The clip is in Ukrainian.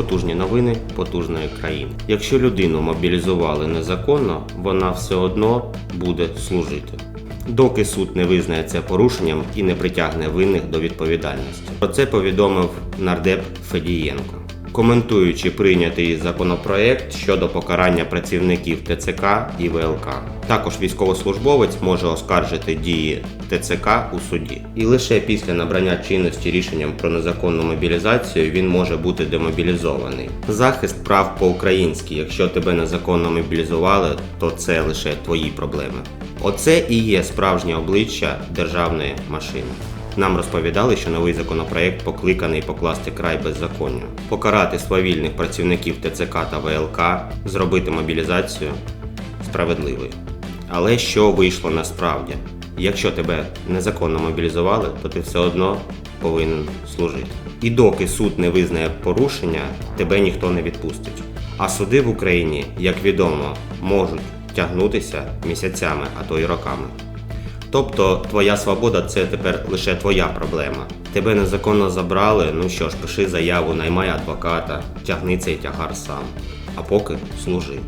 Потужні новини потужної країни. Якщо людину мобілізували незаконно, вона все одно буде служити. Доки суд не визнає це порушенням і не притягне винних до відповідальності. Про це повідомив нардеп Федієнко. Коментуючи прийнятий законопроект щодо покарання працівників ТЦК і ВЛК. Також військовослужбовець може оскаржити дії ТЦК у суді. І лише після набрання чинності рішенням про незаконну мобілізацію він може бути демобілізований. Захист прав по-українськи. Якщо тебе незаконно мобілізували, то це лише твої проблеми. Оце і є справжнє обличчя державної машини. Нам розповідали, що новий законопроект покликаний покласти край беззаконню, покарати свавільних працівників ТЦК та ВЛК, зробити мобілізацію справедливою. Але що вийшло насправді? Якщо тебе незаконно мобілізували, то ти все одно повинен служити. І доки суд не визнає порушення, тебе ніхто не відпустить. А суди в Україні, як відомо, можуть тягнутися місяцями, а то й роками. Тобто твоя свобода це тепер лише твоя проблема. Тебе незаконно забрали, ну що ж, пиши заяву, наймай адвоката, тягни цей тягар сам. А поки служи.